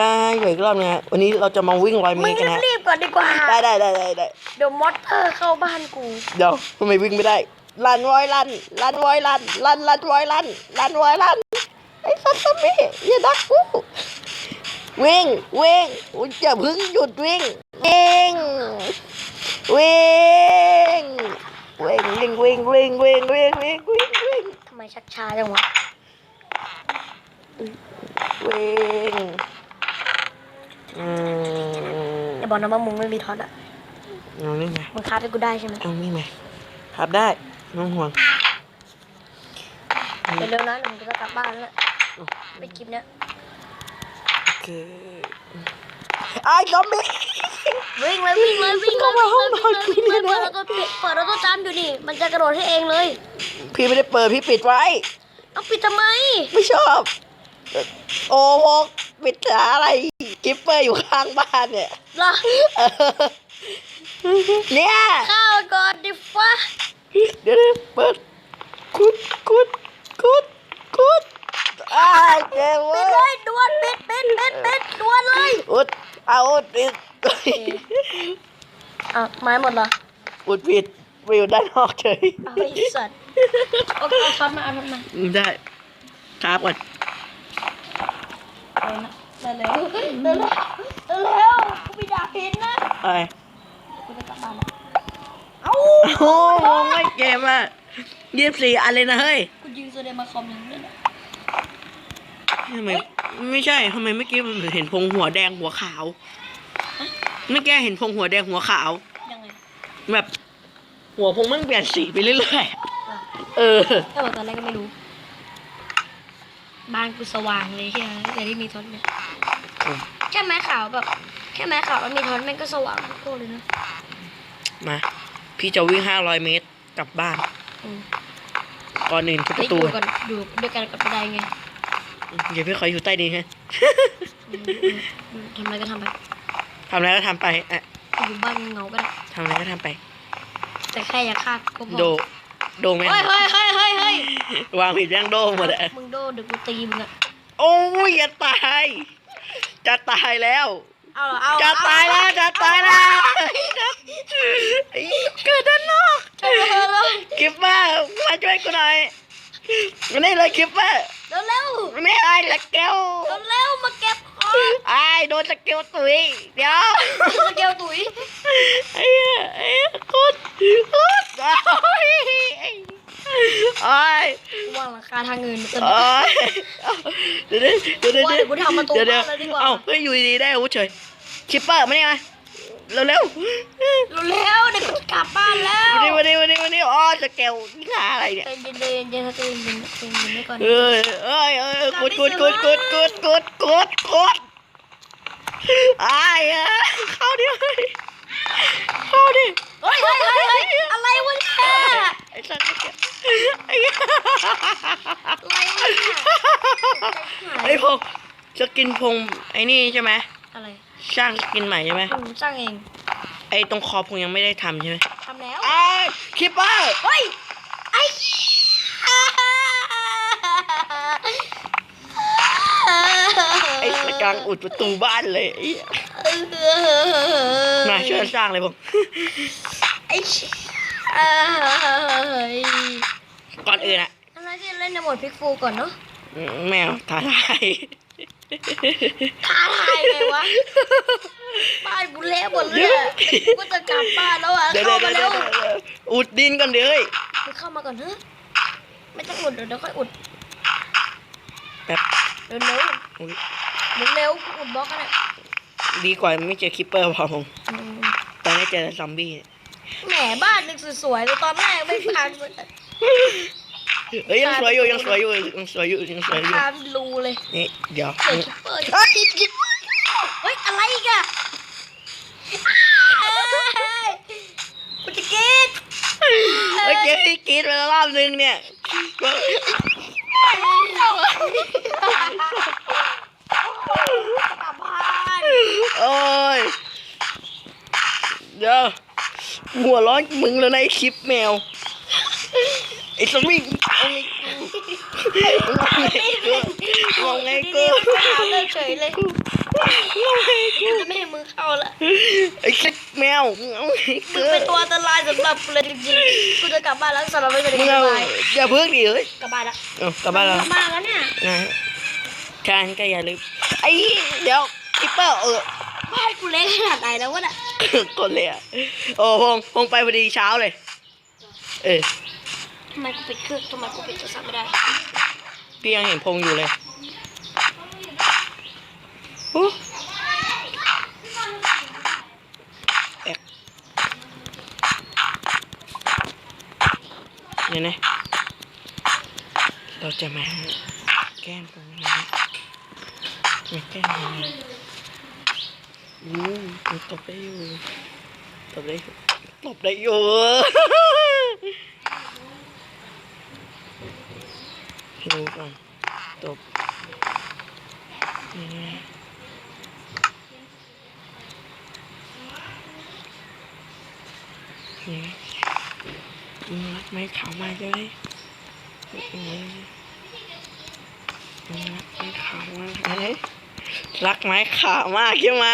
มาเหลืออีกรอบนึงฮะวันนี้เราจะมาวิ่งร้อยเมมึตงรกันฮะรีบๆก่อนดีกว่า ได้ได้ได้ได้ได้เดี๋ยวมอเตอร์เข้าบ้านกูเดี๋ยวทำไมวิ่งไม่ได้ลันวอยลันลันวอยลันลันลันวอยลันลันวอยลันไอ้สัตว์ซอมบี้อย่าดักกูวิ่งวิ่งอุ๊ยอย่าเพึ่งหยุดวิ่งวิ่งวิ่งวิ่งวิ่งวิ่งวิ่งวิ่งวิ่งวิ่งวิ่งวิ่งทำไมชักช้าจังวะวิ่ง บอกนะว่ามึงไม่มีท็อตอะเอานี่ไงมึงคาบให้กูได้ใช่ไหมเอานี่ไงขับได้ไม่ต้องห่วงเร็วๆนะเดี๋ยวมึงจะกลับบ้านแล้วไปคลิปเนี้ยโอเคไอ้ซอมบี้วิ่งเลยวิ่งเลยวิ่งเลยเข้ามาห้องนอนวิ่งเลยกูวิ่งเนี่เลยยเปิดแล้วก็ปิดเปิดแล้วก็จำอยู่นี่มันจะกระโดดให้เองเลย พี่ไม่ได้เปิดพี่ปิดไว้ เอาปิดทำไม ไม่ชอบ โอ้โหปิดหาอะไร กิปเปอร์อยู่ข้างบ้านเนี่ยเหรอเออเนี่ยเข้าก่อนดิฟ้าเดี๋ยวเปิดกุดกุดกุดกุดอ้ายเจ้าปิเว้ดเลยยด่วนปิดปิดปิดปิดด่วนเลยอุดเอาอุดปิดอะไม้หมดเหรออุดปิดไปอยู่ด้านนอกเฉยเอาไอ้สัตว์เอาเอาท็อตมาเอาท็อตมาได้ครับก่อน เอานะ เร็วเร็วเร็วเร็วกูไม่อยากเห็นนะอะไรกูจะกลับบ้านแล้วเอ้าโอ้โหไม่เกมอะยี่สิบสี่อันเลยนะเฮ้ยกูยิงโซเดมาคอมอย่างนี้นะทำไมไม่ใช่ทำไมเมื่อกี้มันเห็นพงหัวแดงหัวขาวเมื่อกี้เห็นพงหัวแดงหัวขาวยังไงแบบ หัวพงมันเปลี่ยนสีไปเรื่อยๆเออถ้าบอกตอนแรกก็ไม่รู้ บ้านกูสว่างเลยเฮียแต่ที่มีท็อตเนี่ย แค่ไม้ขาวแบบ แค่ไม้ขาวแล้วมีท็อตแม่งก็สว่างโคตรเลยนะมา พี่จะวิ่งห้าร้อยเมตรกลับบ้านอืมก่อนอื่นคือปเฮ้ยระตูอยู่กันอยู่ด้วยกันกับไม่ได้ไงเดี๋ยวพี่ขออยู่ใต้ดินฮะอืมอืมอืมทำอะไรก็ทำไปทำอะไรก็ทำไปอะอยู่บ้านเงาก็ได้ทำอะไรก็ทำไป แต่แค่อย่าฆ่าก็พอโดโดไหมเฮ้ยเฮ้ยเฮ้ยเฮ้ยเฮ้ยวางผิดแม่งโดหมดอะมึงโดเดี๋ยวกูตีมึงอะโอ้ยอย่าตาย จะตายแล้ว เอาเหรอเอาจะตายแล้ว จะตายแล้วไอ้เกิดด้านนอกเอาเอาเอาคิปเปอร์มาช่วยกูหน่อยมานี่เลยคิปเปอร์เร็วเร็วมานี่ไอ้สเกลเร็วเร็วมาเก็บของไอ้โดนสเกลตุยเดี๋ยวสเกลตุ๋ยไอ้เหี้ยไอ้เหี้ยกุดกุดโอ้ยโอ้ย กูวางราคา ทางเงินเต็มโอ้ยเดี๋ยวเดี๋ยวเดี๋ยวเดี๋ยวว่าเดี๋ยวกูทำประตูเดี๋ยวเดี๋ยวบ้านเลยดีกว่าเอ้าเฮ้ยอยู่ดีๆได้อาวุธเฉยคิปเปอร์มานี่มาเร็วๆเร็วเร็วเดี๋ยวกูจะกลับบ้านแล้ววันนี้วันนี้วันนี้วันนี้อ๋อสเกลนี่หาอะไรเนี่ยใจเย็นๆเย็นๆใจเย็นๆใจเย็นๆไว้ก่อนเอ้ยเอ้ยเอ้ยกดกดกดกดกดกดกดกดไอ้ายอะเข้าดิเฮ้ยเข้าดิเฮ้ยเฮ้ย สัตว์เนี่ยไอ้เหี้ยอะไรวะเนี่ยไอ้พงสกินพงไอ้นี่ใช่ไหมอะไรสร้างสกินใหม่ใช่ไหมผมสร้างเอง ไอ้ตรงคอพงยังไม่ได้ทำใช่ไหมทำแล้วไอ้คิปเปอร์เฮ้ยไอ้ไอ้สกลางอุดประตูบ้านเลยไอ้เหี้ยมาช่วยสร้างเลยผมไอ้ เอ้ยก่อนอื่นอะอะไรที่เล่นในโหมดพิกฟูก่อนเนาะแมวท้าทายท้าทายไงวะ บ้านกูเละหมดเลยอะกูก็จะกลับบ้านแล้วอะเดี๋ยวเข้าเดี๋ยวมาเดี๋ยวเร็วเดี๋ยวอุดดินก่อนเดี๋ยวเฮ้ยมึงเข้ามาก่อนเถอะไม่ต้องอุดเดี๋ยวเดี๋ยวค่อยอุดแป๊บเร็วเร็วอุ๊ยๆมึงเร็วกูอุดบล็อกกันอะดีกว่าไม่เจอคิปเปอร์พอผมอืมตอนนี้เจอซอมบี้ แหมบ้านนึงสวยๆเลยตอนแรกไม่พังเลยเฮ้ยยังสวยอยู่ยังสวยอยู่ยังสวยอยู่ยังสวยอยู่ตามรูเลยนี่เดี๋ยวเจอนี่คิปเปอร์เฮ้ยคิปเปอร์เฮ้ยอะไรอีกอะเอ้ยกูจะกินเฮ้ยเจ๊กรีดไปแล้วรอบนึงเนี่ย กลับบ้าน โอ้ยเดี๋ยว หัวร้อนมึงแล้วในคลิปแมว ไอ้ซอมบี้เอาไงเอาไงกูเอาไงกูดีๆมันก็หาเลิกเฉยเลยเอาให้กูจะไม่ให้มึงเข้าละไอ้แค่แมวมึงเอาให้มึกูงเป็นตัวอันตรายสำหรับกูเลยจริงๆกูจะกลับบ้านแล้วสำหรับไม่เป็นมึงกลัเอาบบ้านอย่าเพิ่งดิเฮ้ยกลับบ้านล้วเอากลับบ้านแล้ว กลับบ้านแล้วเนี่ยนะการก็อย่าลืมไอ้เดี๋ยวคิปเปอร์เออบ้านกูเล็กขนาดไหนแล้ววะเนี่ย กดเลยอะ โอ้พงพงไปพอดีเช้าเลย เออทำไมกูปิดเครื่องทำไมกูปิดโทรศัพท์ไม่ได้พี่ยังเห็นพงอยู่เลยโอ้แอกเนี่ยนะเราจะมาแกล้มพงนะมาแกล้มพงนะ อู้มันตบได้อยู่ตบได้ตบได้อยู่หิวก่อนตบนี่ไงนี่มึงรักไหมขาวมาเลยมึงมึงรักไหมขาวมาเลย รักไหมขาวมากใช่ไหม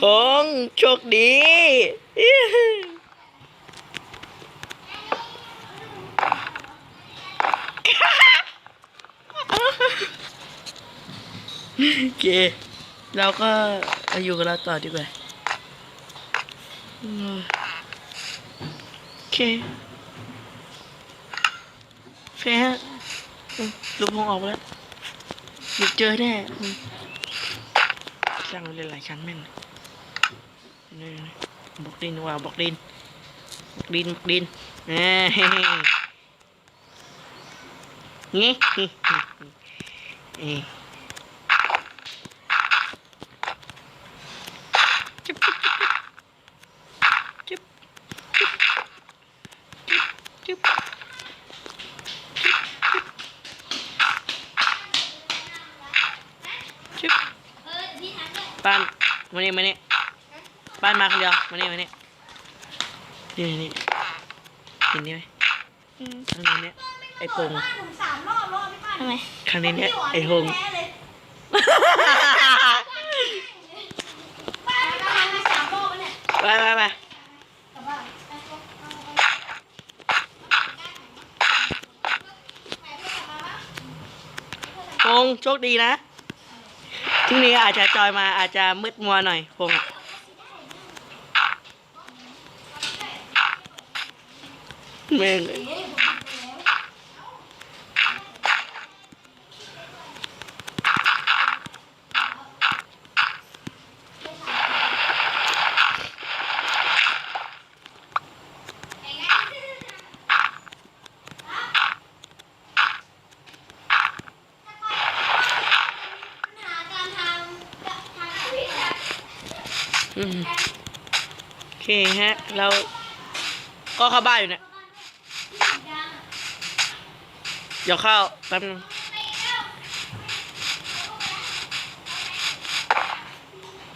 พงโชคดีโอเค เราก็มาอยู่กับเราต่อดีกว่าอืมโอเค แฟนอืมลูกพงออกแล้วหยุดเจอแน่สร้างเล่นหลายชั้นแม่งนี่บอกดินว่าบอกดินบอกดินบอกดินเอ้ มานี่มานี่ป้านมาคนเดียวมานี่มานี่นี่นี่เห็นนี่ไหมข้างในเนี่ยไอ้พงทำไมข้างในเนี่ยไอ้พงไปไปไปพงโชคดีนะ พรุ่งนี้อาจจะจอยมาอาจจะมืดมัวหน่อยพงอะแม่งเลย โอเคฮะ เราก็เข้าบ้านอยู่เนี่ยเดี๋ยวเข้าแป๊บนึง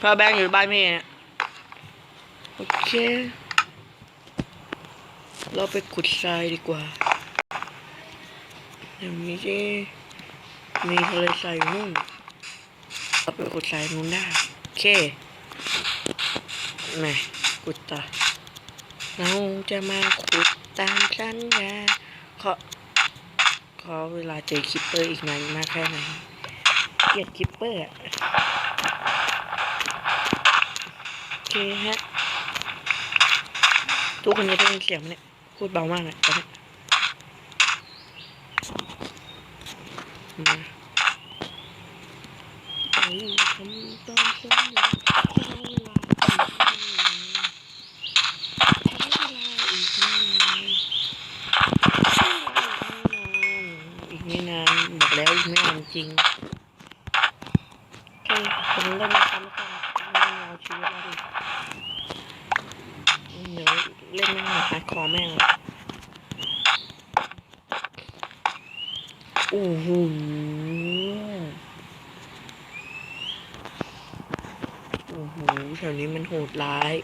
พ่อแบงค์อยู่บ้านพี่เนี่ยโอเค เราไปขุดทรายดีกว่าเดี๋ยวนี้สิมีทะเลทรายอยู่นู่นเราไปขุดทรายนู่นได้โอเค มาขุดต่อเราจะมาขุดตามสัญญาขอขอเวลาเจอคิปเปอร์อีกนานมากแค่ไหนเกลียดคิปเปอร์อะโอเคฮะ ทุกคนจะได้ยินเสียงไหมเนี่ยพูดเบามากเลยตอนนี้ ริงโอเคผมเล่นซ้ำก่อนไม่เอาชีวิตแล้ดิเดี๋ยวเล่นไม่หาคอแม่งโอ้โหโอ้โหแถวนี้มันโหดร้าย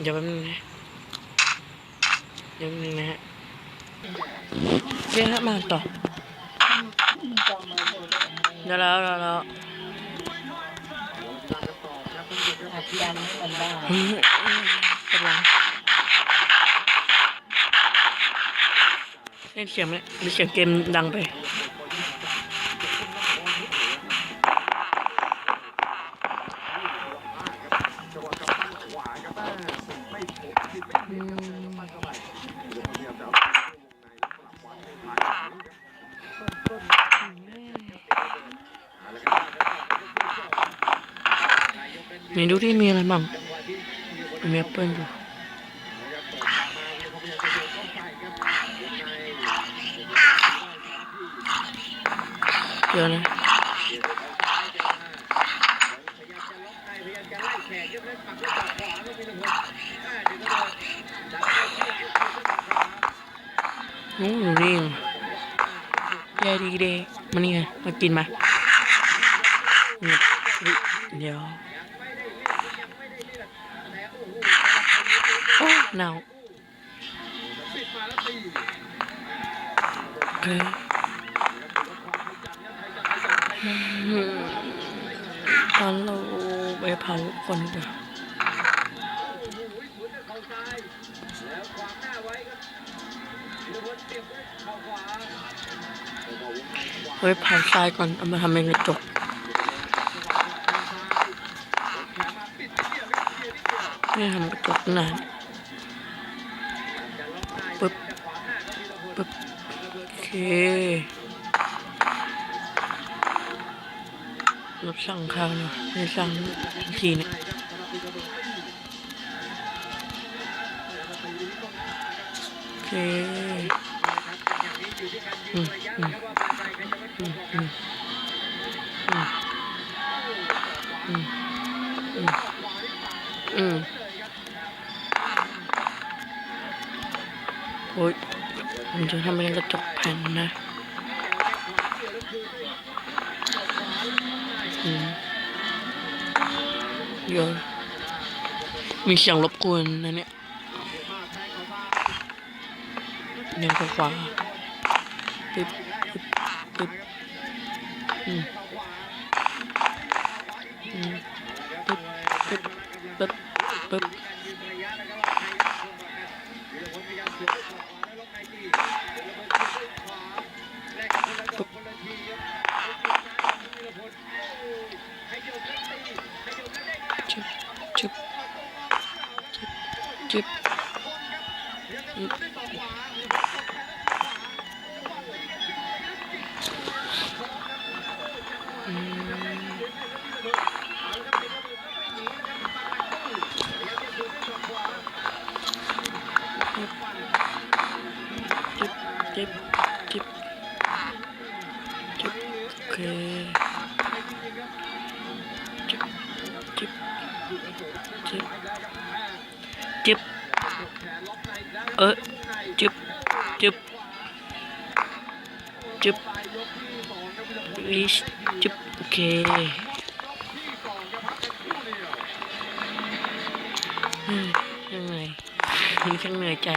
เดี๋ยวแป๊บนึะเดี๋ยวแป๊นึงนะฮะเรียกมาต่อ เดี๋ยวแล้วแล้วแล้วเป็นเล่นเสียงเลยหรืเสียงเกมดังไปอืม นี่ดูดีมีอะไรบ้างมีแอปเปิ้ลดูเดี๋ยวนะโอ้หนูนี่ยาดีเดมันนี่ไงมากินไหมเดี๋ยว เนาเออตอนเราไปเผาคนดียวเฮ้ยผ่าทรายก่อน เอามาทำเป็นกระจกไม่ทำกระจกนาน ครับสั่งข้าวเนาะสั่งทีเนี่ยโอเคอืมอืม ถึงทำให้กระจกพังนะเยอะมีเสียงรบกวนนะเนี่ยเดินขวาปึ๊บปึ๊บปึ๊บอืม tiếp tiếp tiếp ok. Tiếp tiếp tiếp tiếp ơ tiếp tiếp tiếp please tiếp ok. Ừ, thằng này. Thằng này chạy.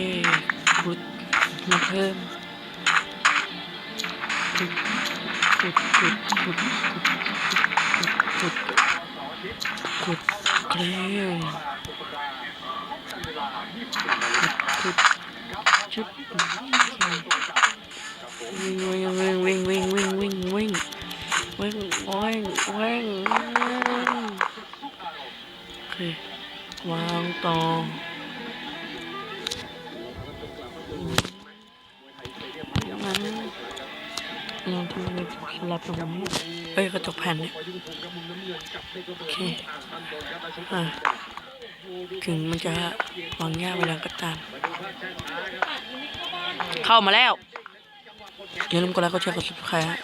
ขุดมาเพิ่มขุดขุดขุดขุดขุดขุดขุดเคลขุดชุดวิ่งวิ่งวิ่งวิ่งวิ่งวิ่งวิ่งวิ่งวิ่งวิ่งวิ่งโอเควางต่อ รับตรงนี้เอ้ยกระจกแผ่นเนี่ยโอเคอ่าถึงมันจะวางยากเวลาก็ตามอะเข้ามาแล้ว อย่าลืมกดไลค์กดแชร์กด subscribe ฮะ